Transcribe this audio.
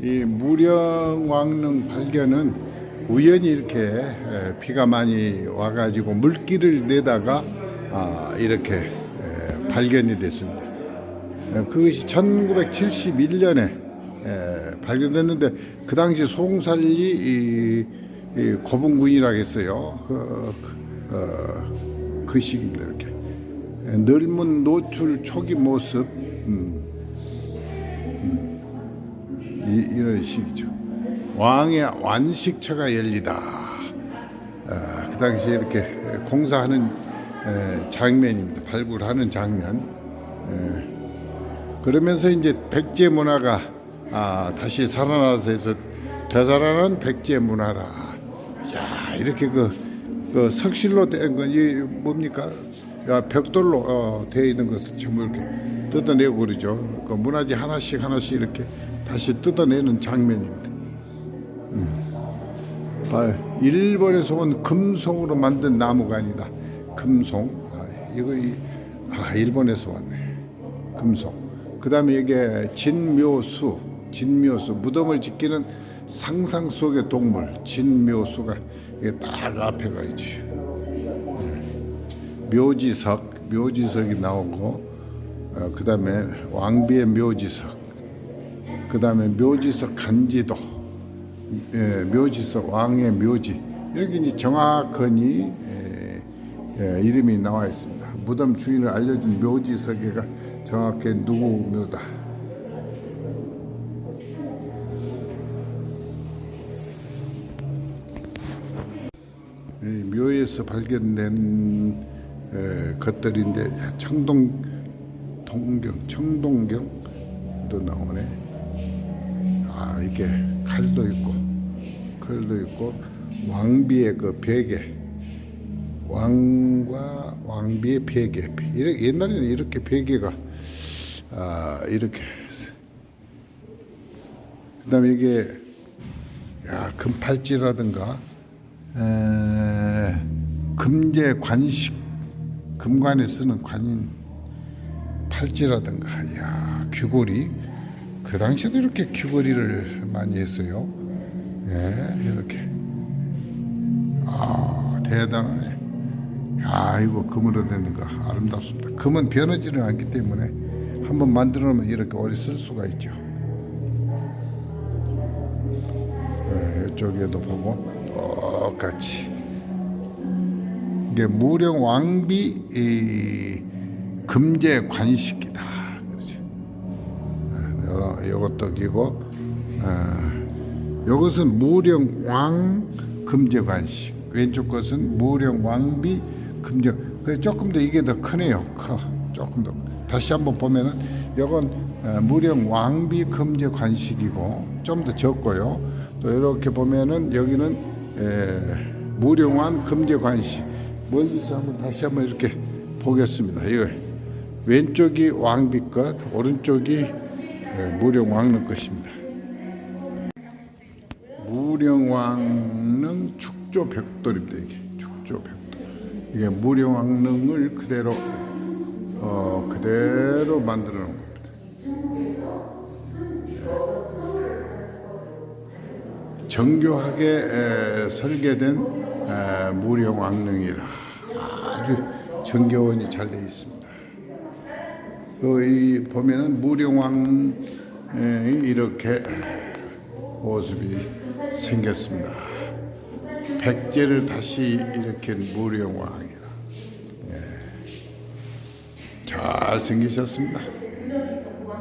이 무령왕릉 발견은 우연히 이렇게 에, 비가 많이 와가지고 물길을 내다가 아, 이렇게 에, 발견이 됐습니다. 에, 그것이 1971년에 발견됐는데 그 당시 송살리 고분군이라고 했어요. 그, 그, 어, 그 시기입니다. 이렇게 에, 넓은 노출 초기 모습 음, 이, 이런 식이죠. 왕의 완식처가 열리다. 아, 그 당시에 이렇게 공사하는 에, 장면입니다. 발굴하는 장면. 에, 그러면서 이제 백제 문화가 아, 다시 살아나서 해서 되살아난 백제 문화라. 야 이렇게 그, 그 석실로 된 건 이 뭡니까? 야, 벽돌로 어, 되어 있는 것을 전부 이렇게 뜯어내고 그러죠. 그 문화재 하나씩 하나씩 이렇게 다시 뜯어내는 장면입니다. 아, 일본에서 온 금송으로 만든 나무가 아니다. 금송. 아, 이거 이, 아 일본에서 왔네. 금송. 그 다음에 이게 진묘수. 진묘수. 무덤을 지키는 상상 속의 동물. 진묘수가 이게 딱 앞에 가 있지. 네. 묘지석. 묘지석이 나오고 어, 그 다음에 왕비의 묘지석. 그 다음에 묘지석 간지도. 예, 묘지석 왕의 묘지 이렇게 이제 정확하니 예, 예, 이름이 나와 있습니다. 무덤 주인을 알려준 묘지석에가 정확히 누구 묘다. 이 묘에서 발견된 에, 것들인데 청동 동경 청동경도 나오네. 아 이게 칼도 있고 칼도 있고 왕비의 그 베개. 왕과 왕비의 베개. 이렇게 옛날에는 이렇게 베개가 아 이렇게. 그 다음에 이게 야 금팔찌라든가 에, 금제 관식 금관에 쓰는 관인 팔찌라든가 야 귀걸이 그 당시에도 이렇게 귀걸이를 많이 했어요. 예, 이렇게. 아, 대단하네. 아, 이거 금으로 되는 거 아름답습니다. 금은 변하지는 않기 때문에 한번 만들어 놓으면 이렇게 오래 쓸 수가 있죠. 예, 이쪽에도 보고 똑같이. 이게 무령 왕비 이 금제 관식이다. 그렇지. 요러- 요것도 끼고 어, 요것은 무령 왕 금제 관식. 왼쪽 것은 무령 왕비 금제. 그 조금 더 이게 더 크네요. 커. 조금 더. 다시 한번 보면은 요건 어, 무령 왕비 금제 관식이고 좀 더 적고요. 또 이렇게 보면은 여기는 에, 무령왕 금제 관식 멀리서 한번 다시 한번 이렇게 보겠습니다 이거 왼쪽이 왕비 것 오른쪽이 예, 무령 왕릉 것입니다. 무령 왕릉 축조 벽돌입니다. 이게 축조 벽돌. 이게 무령 왕릉을 그대로 어 그대로 만들어 놓은. 정교하게 에, 설계된 에, 무령 왕릉이라 아주 정교원이 잘 되어 있습니다. 이 보면은 무령왕 이렇게 모습이 생겼습니다. 백제를 다시 일으킨 무령왕이라 예. 잘 생기셨습니다.